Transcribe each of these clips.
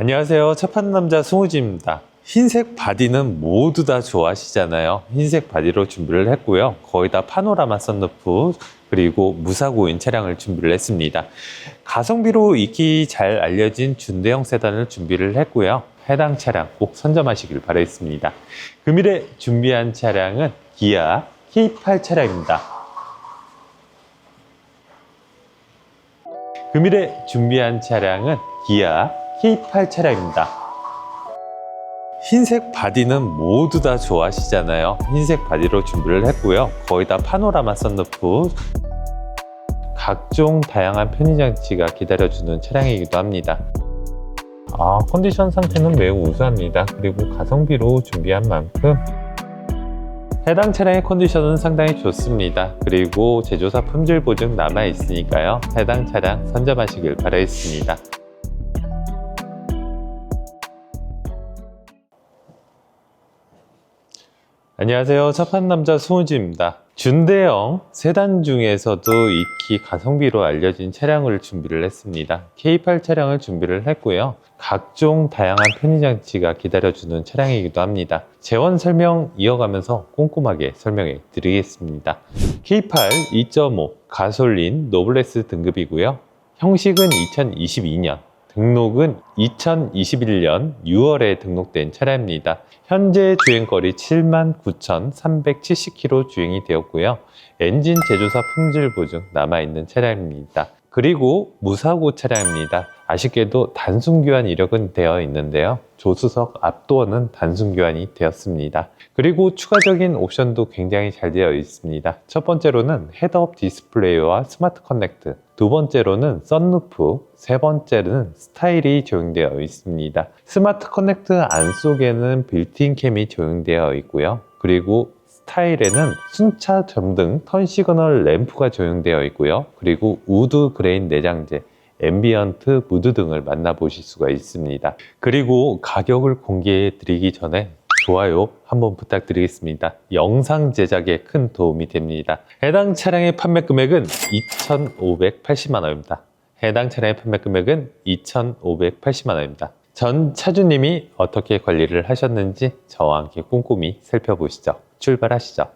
안녕하세요. 첫판 남자 송우지입니다. 흰색 바디는 모두 다 좋아하시잖아요. 흰색 바디로 준비를 했고요. 거의 다 파노라마 썬루프 그리고 무사고인 차량을 준비를 했습니다. 가성비로 익히 잘 알려진 준대형 세단을 준비를 했고요. 해당 차량 꼭 선점하시길 바라겠습니다. 금일에 준비한 차량은 기아 K8 차량입니다. 금일에 준비한 차량은 기아 K8 차량입니다. 흰색 바디는 모두 다 좋아하시잖아요. 흰색 바디로 준비를 했고요. 거의 다 파노라마 썬루프 각종 다양한 편의장치가 기다려주는 차량이기도 합니다. 아, 컨디션 상태는 매우 우수합니다. 그리고 가성비로 준비한 만큼 해당 차량의 컨디션은 상당히 좋습니다. 그리고 제조사 품질 보증 남아 있으니까요. 해당 차량 선점하시길 바라겠습니다. 안녕하세요. 첫판 남자 수호지입니다. 준대형 세단 중에서도 익히 가성비로 알려진 차량을 준비를 했습니다. K8 차량을 준비를 했고요. 각종 다양한 편의장치가 기다려주는 차량이기도 합니다. 재원 설명 이어가면서 꼼꼼하게 설명해 드리겠습니다. K8 2.5 가솔린 노블레스 등급이고요. 형식은 2022년, 등록은 2021년 6월에 등록된 차량입니다. 현재 주행거리 79,370km 주행이 되었고요. 엔진 제조사 품질 보증 남아있는 차량입니다. 그리고 무사고 차량입니다. 아쉽게도 단순 교환 이력은 되어 있는데요. 조수석 앞도어는 단순 교환이 되었습니다. 그리고 추가적인 옵션도 굉장히 잘 되어 있습니다. 첫 번째로는 헤드업 디스플레이와 스마트 커넥트, 두 번째로는 썬루프, 세 번째는 스타일이 적용되어 있습니다. 스마트 커넥트 안쪽에는 빌트인 캠이 적용되어 있고요. 그리고 스 타일에는 순차 점 등 턴 시그널 램프가 적용되어 있고요. 그리고 우드 그레인 내장재, 앰비언트 무드 등을 만나보실 수가 있습니다. 그리고 가격을 공개해 드리기 전에 좋아요 한번 부탁드리겠습니다. 영상 제작에 큰 도움이 됩니다. 해당 차량의 판매 금액은 2,580만 원입니다. 해당 차량의 판매 금액은 2,580만 원입니다. 전 차주님이 어떻게 관리를 하셨는지 저와 함께 꼼꼼히 살펴보시죠. 출발하시죠.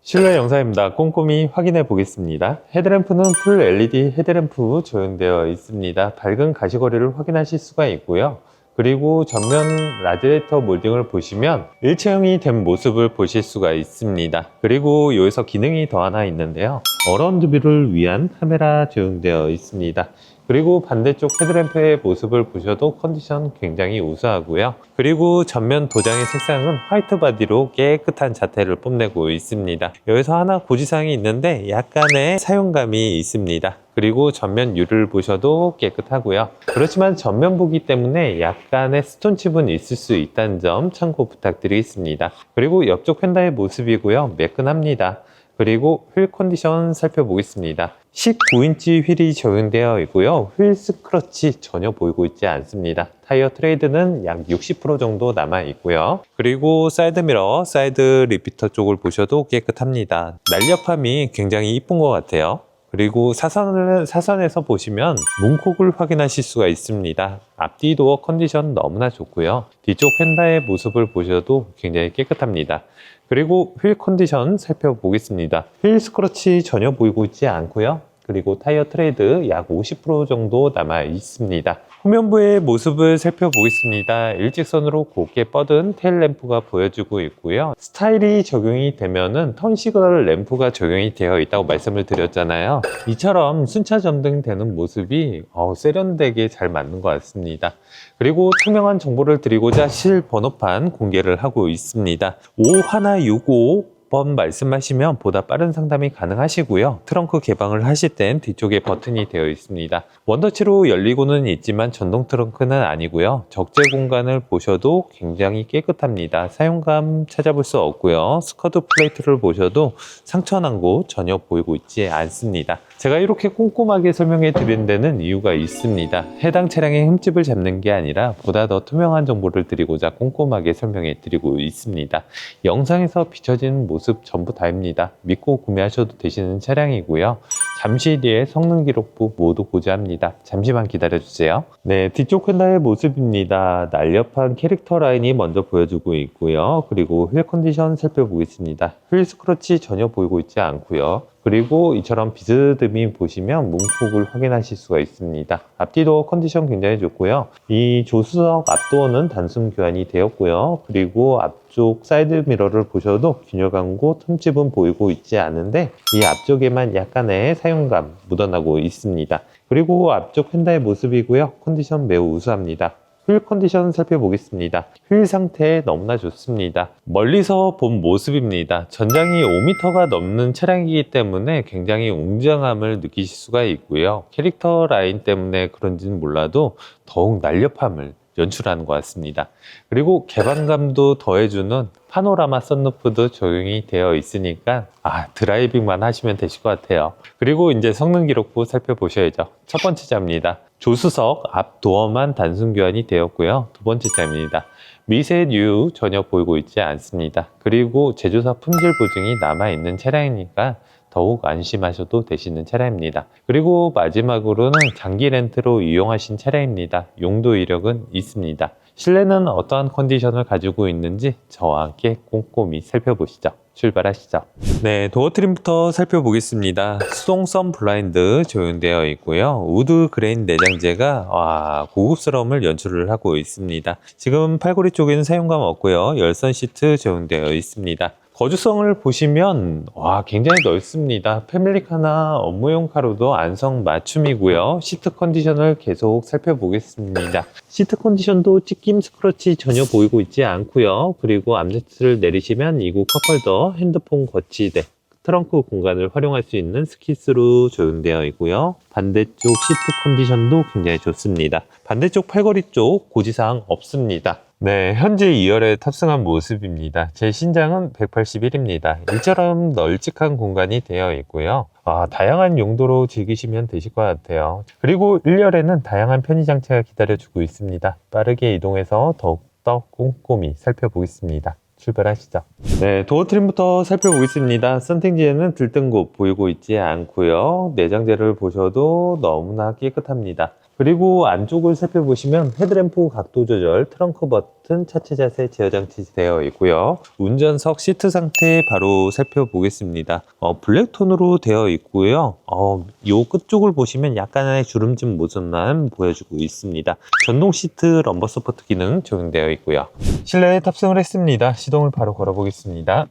실내 영상입니다. 꼼꼼히 확인해 보겠습니다. 헤드램프는 풀 LED 헤드램프 적용되어 있습니다. 밝은 가시거리를 확인하실 수가 있고요. 그리고 전면 라디에이터 몰딩을 보시면 일체형이 된 모습을 보실 수가 있습니다. 그리고 여기서 기능이 더 하나 있는데요. 어라운드 뷰를 위한 카메라 적용되어 있습니다. 그리고 반대쪽 헤드램프의 모습을 보셔도 컨디션 굉장히 우수하고요. 그리고 전면 도장의 색상은 화이트 바디로 깨끗한 자태를 뽐내고 있습니다. 여기서 하나 고지사항이 있는데 약간의 사용감이 있습니다. 그리고 전면 유를 보셔도 깨끗하고요. 그렇지만 전면 보기 때문에 약간의 스톤칩은 있을 수 있다는 점 참고 부탁드리겠습니다. 그리고 옆쪽 펜다의 모습이고요. 매끈합니다. 그리고 휠 컨디션 살펴보겠습니다. 19인치 휠이 적용되어 있고요. 휠 스크러치 전혀 보이고 있지 않습니다. 타이어 트레이드는 약 60% 정도 남아 있고요. 그리고 사이드 미러, 사이드 리피터 쪽을 보셔도 깨끗합니다. 날렵함이 굉장히 이쁜 것 같아요. 그리고 사선을, 사선에서 보시면 문콕을 확인하실 수가 있습니다. 앞뒤 도어 컨디션 너무나 좋고요. 뒤쪽 펜다의 모습을 보셔도 굉장히 깨끗합니다. 그리고 휠 컨디션 살펴보겠습니다. 휠 스크러치 전혀 보이고 있지 않고요. 그리고 타이어 트레이드 약 50% 정도 남아 있습니다. 후면부의 모습을 살펴보겠습니다. 일직선으로 곱게 뻗은 테일 램프가 보여주고 있고요. 스타일이 적용이 되면은 턴 시그널 램프가 적용이 되어 있다고 말씀을 드렸잖아요. 이처럼 순차 점등되는 모습이 어, 세련되게 잘 맞는 것 같습니다. 그리고 투명한 정보를 드리고자 실 번호판 공개를 하고 있습니다. 5165 번 말씀하시면 보다 빠른 상담이 가능하시고요. 트렁크 개방을 하실 땐 뒤쪽에 버튼이 되어 있습니다. 원터치로 열리고는 있지만 전동 트렁크는 아니고요. 적재 공간을 보셔도 굉장히 깨끗합니다. 사용감 찾아볼 수 없고요. 스커드 플레이트를 보셔도 상처난 곳 전혀 보이고 있지 않습니다. 제가 이렇게 꼼꼼하게 설명해 드린 데는 이유가 있습니다. 해당 차량의 흠집을 잡는 게 아니라 보다 더 투명한 정보를 드리고자 꼼꼼하게 설명해 드리고 있습니다. 영상에서 비춰지는 모습 전부 다입니다. 믿고 구매하셔도 되시는 차량이고요. 잠시 뒤에 성능 기록부 모두 고지합니다. 잠시만 기다려주세요. 네, 뒤쪽 휀다의 모습입니다. 날렵한 캐릭터 라인이 먼저 보여주고 있고요. 그리고 휠 컨디션 살펴보겠습니다. 휠 스크러치 전혀 보이고 있지 않고요. 그리고 이처럼 비스듬히 보시면 문콕을 확인하실 수가 있습니다. 앞뒤도 컨디션 굉장히 좋고요. 이 조수석 앞도어는 단순 교환이 되었고요. 그리고 앞쪽 사이드 미러를 보셔도 균열감 곳 흠집은 보이고 있지 않은데 이 앞쪽에만 약간의 사용감 묻어나고 있습니다. 그리고 앞쪽 휀다의 모습이고요. 컨디션 매우 우수합니다. 휠 컨디션 살펴보겠습니다. 휠 상태 너무나 좋습니다. 멀리서 본 모습입니다. 전장이 5m가 넘는 차량이기 때문에 굉장히 웅장함을 느끼실 수가 있고요. 캐릭터 라인 때문에 그런지는 몰라도 더욱 날렵함을 연출하는 것 같습니다. 그리고 개방감도 더해주는 파노라마 썬루프도 적용이 되어 있으니까 아 드라이빙만 하시면 되실 것 같아요. 그리고 이제 성능 기록부 살펴보셔야죠. 첫 번째 자입니다. 조수석 앞 도어만 단순 교환이 되었고요. 두 번째 자입니다. 미세 뉴 전혀 보이고 있지 않습니다. 그리고 제조사 품질 보증이 남아있는 차량이니까 더욱 안심하셔도 되시는 차량입니다. 그리고 마지막으로는 장기 렌트로 이용하신 차량입니다. 용도 이력은 있습니다. 실내는 어떠한 컨디션을 가지고 있는지 저와 함께 꼼꼼히 살펴보시죠. 출발하시죠. 네, 도어 트림부터 살펴보겠습니다. 수동 선 블라인드 적용되어 있고요. 우드 그레인 내장재가 와, 고급스러움을 연출을 하고 있습니다. 지금 팔고리 쪽에는 사용감 없고요. 열선 시트 적용되어 있습니다. 거주성을 보시면 와 굉장히 넓습니다. 패밀리카나 업무용 카로도 안성 맞춤이고요. 시트 컨디션을 계속 살펴보겠습니다. 시트 컨디션도 찢김 스크러치 전혀 보이고 있지 않고요. 그리고 암레트를 내리시면 이곳 컵홀더, 핸드폰 거치대, 트렁크 공간을 활용할 수 있는 스키스로 적용되어 있고요. 반대쪽 시트 컨디션도 굉장히 좋습니다. 반대쪽 팔걸이 쪽 고지사항 없습니다. 네, 현재 2열에 탑승한 모습입니다. 제 신장은 181입니다. 일처럼 널찍한 공간이 되어 있고요. 아, 다양한 용도로 즐기시면 되실 것 같아요. 그리고 1열에는 다양한 편의 장치가 기다려주고 있습니다. 빠르게 이동해서 더욱더 꼼꼼히 살펴보겠습니다. 출발하시죠. 네, 도어 트림부터 살펴보겠습니다. 선팅지에는 들뜬 곳 보이고 있지 않고요. 내장재를 보셔도 너무나 깨끗합니다. 그리고 안쪽을 살펴보시면 헤드램프 각도 조절, 트렁크 버튼, 차체 자세 제어 장치 되어 있고요. 운전석 시트 상태 바로 살펴보겠습니다. 어, 블랙톤으로 되어 있고요. 어, 요 끝쪽을 보시면 약간의 주름진 모습만 보여주고 있습니다. 전동 시트 럼버 서포트 기능 적용되어 있고요. 실내에 탑승을 했습니다. 시동을 바로 걸어보겠습니다.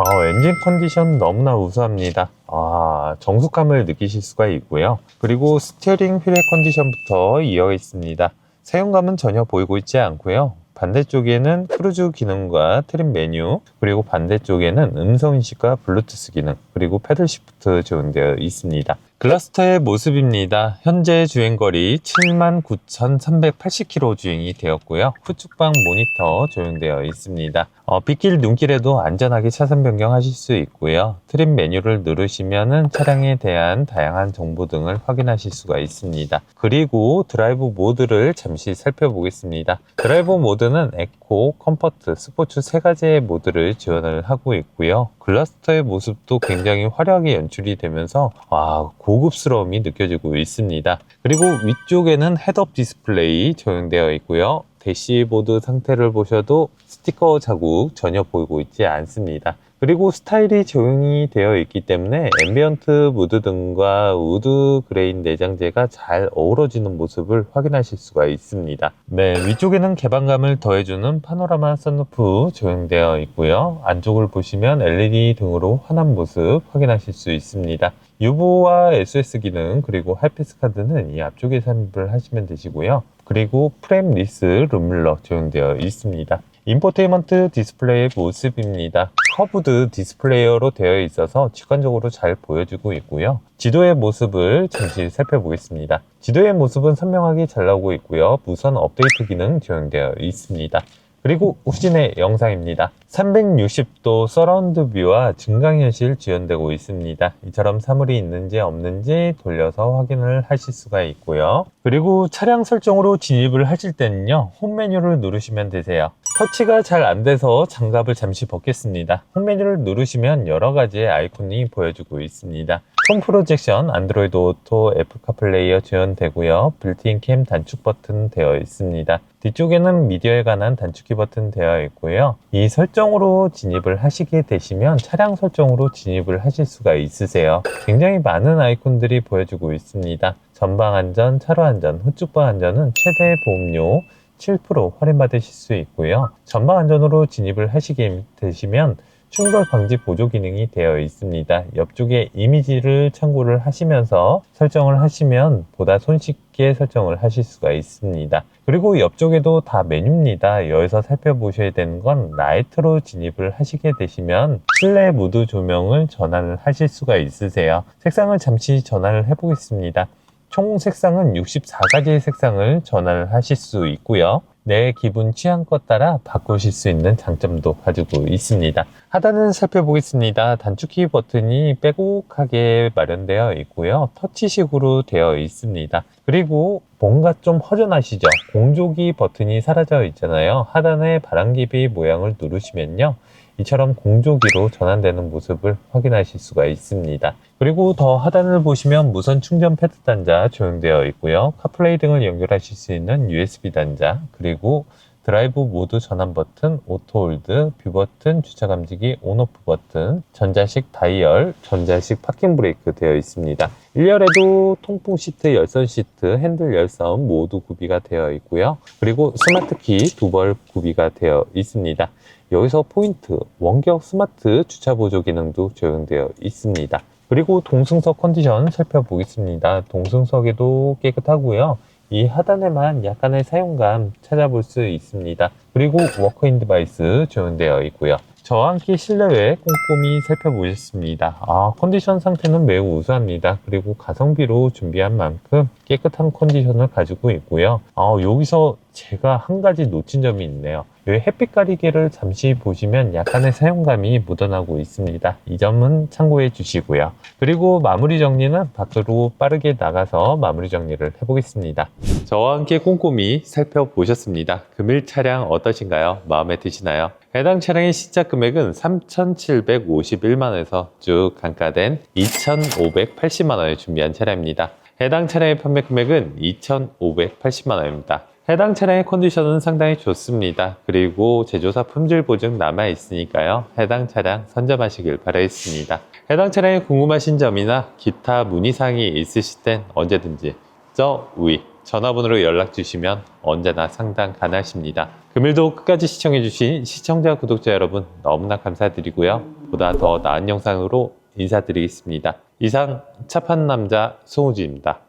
어, 엔진 컨디션 너무나 우수합니다. 아, 정숙함을 느끼실 수가 있고요. 그리고 스티어링 휠의 컨디션부터 이어 있습니다. 사용감은 전혀 보이고 있지 않고요. 반대쪽에는 크루즈 기능과 트림 메뉴, 그리고 반대쪽에는 음성 인식과 블루투스 기능, 그리고 패들 시프트 적용되어 있습니다. 글라스터의 모습입니다. 현재 주행거리 79,380km 주행이 되었고요. 후측방 모니터 적용되어 있습니다. 어, 빗길 눈길에도 안전하게 차선 변경하실 수 있고요. 트림 메뉴를 누르시면 차량에 대한 다양한 정보 등을 확인하실 수가 있습니다. 그리고 드라이브 모드를 잠시 살펴보겠습니다. 드라이브 모드는 에코, 컴포트, 스포츠 세 가지의 모드를 지원을 하고 있고요. 글라스터의 모습도 굉장히 화려하게 연출이 되면서 와, 고급스러움이 느껴지고 있습니다. 그리고 위쪽에는 헤드업 디스플레이 적용되어 있고요. 대시보드 상태를 보셔도 스티커 자국 전혀 보이고 있지 않습니다. 그리고 스타일이 적용이 되어 있기 때문에 앰비언트 무드 등과 우드 그레인 내장재가 잘 어우러지는 모습을 확인하실 수가 있습니다. 네, 위쪽에는 개방감을 더해주는 파노라마 선루프 적용되어 있고요. 안쪽을 보시면 LED 등으로 환한 모습 확인하실 수 있습니다. 유보와 SOS 기능 그리고 하이패스 카드는 이 앞쪽에 삽입을 하시면 되시고요. 그리고 프레임 리스 룸밀러 적용되어 있습니다. 인포테인먼트 디스플레이의 모습입니다. 커브드 디스플레이어로 되어 있어서 직관적으로 잘 보여주고 있고요. 지도의 모습을 잠시 살펴보겠습니다. 지도의 모습은 선명하게 잘 나오고 있고요. 무선 업데이트 기능 적용되어 있습니다. 그리고 후진의 영상입니다. 360도 서라운드 뷰와 증강현실 지원되고 있습니다. 이처럼 사물이 있는지 없는지 돌려서 확인을 하실 수가 있고요. 그리고 차량 설정으로 진입을 하실 때는요, 홈 메뉴를 누르시면 되세요. 터치가 잘 안 돼서 장갑을 잠시 벗겠습니다. 홈 메뉴를 누르시면 여러 가지의 아이콘이 보여주고 있습니다. 홈 프로젝션, 안드로이드 오토, 애플 카플레이어 지원되고요. 빌트인 캠 단축 버튼 되어 있습니다. 뒤쪽에는 미디어에 관한 단축키 버튼 되어 있고요. 이 설정으로 진입을 하시게 되시면 차량 설정으로 진입을 하실 수가 있으세요. 굉장히 많은 아이콘들이 보여주고 있습니다. 전방 안전, 차로 안전, 후측방 안전은 최대 보험료 7% 할인받으실 수 있고요. 전방 안전으로 진입을 하시게 되시면 충돌 방지 보조 기능이 되어 있습니다. 옆쪽에 이미지를 참고를 하시면서 설정을 하시면 보다 손쉽게 설정을 하실 수가 있습니다. 그리고 옆쪽에도 다 메뉴입니다. 여기서 살펴보셔야 되는 건 라이트로 진입을 하시게 되시면 실내 무드 조명을 전환을 하실 수가 있으세요. 색상을 잠시 전환을 해보겠습니다. 총 색상은 64가지의 색상을 전환을 하실 수 있고요. 내 기분 취향껏 따라 바꾸실 수 있는 장점도 가지고 있습니다. 하단을 살펴보겠습니다. 단축키 버튼이 빼곡하게 마련되어 있고요. 터치식으로 되어 있습니다. 그리고 뭔가 좀 허전하시죠? 공조기 버튼이 사라져 있잖아요. 하단에 바람개비 모양을 누르시면요. 이처럼 공조기로 전환되는 모습을 확인하실 수가 있습니다. 그리고 더 하단을 보시면 무선 충전 패드 단자 조용되어 있고요. 카플레이 등을 연결하실 수 있는 USB 단자, 그리고 드라이브 모드 전환 버튼, 오토 홀드, 뷰 버튼, 주차 감지기, 온오프 버튼, 전자식 다이얼, 전자식 파킹 브레이크 되어 있습니다. 1열에도 통풍 시트, 열선 시트, 핸들 열선 모두 구비가 되어 있고요. 그리고 스마트 키 두 벌 구비가 되어 있습니다. 여기서 포인트, 원격 스마트 주차 보조 기능도 적용되어 있습니다. 그리고 동승석 컨디션 살펴보겠습니다. 동승석에도 깨끗하고요. 이 하단에만 약간의 사용감 찾아볼 수 있습니다. 그리고 워크인 디바이스 지원되어 있고요. 저와 함께 실내외 꼼꼼히 살펴보셨습니다. 아, 컨디션 상태는 매우 우수합니다. 그리고 가성비로 준비한 만큼 깨끗한 컨디션을 가지고 있고요. 아, 여기서 제가 한 가지 놓친 점이 있네요. 이 햇빛 가리개를 잠시 보시면 약간의 사용감이 묻어나고 있습니다. 이 점은 참고해 주시고요. 그리고 마무리 정리는 밖으로 빠르게 나가서 마무리 정리를 해보겠습니다. 저와 함께 꼼꼼히 살펴보셨습니다. 금일 차량 어떠신가요? 마음에 드시나요? 해당 차량의 시작 금액은 3,751만원에서 쭉 감가된 2,580만원에 준비한 차량입니다. 해당 차량의 판매 금액은 2,580만원입니다. 해당 차량의 컨디션은 상당히 좋습니다. 그리고 제조사 품질 보증 남아 있으니까요. 해당 차량 선점하시길 바라겠습니다. 해당 차량에 궁금하신 점이나 기타 문의사항이 있으실 땐 언제든지 저 위 전화번호로 연락 주시면 언제나 상담 가능하십니다. 금일도 끝까지 시청해주신 시청자, 구독자 여러분 너무나 감사드리고요. 보다 더 나은 영상으로 인사드리겠습니다. 이상 차 파는 남자 송우주입니다.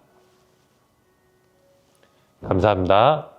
감사합니다.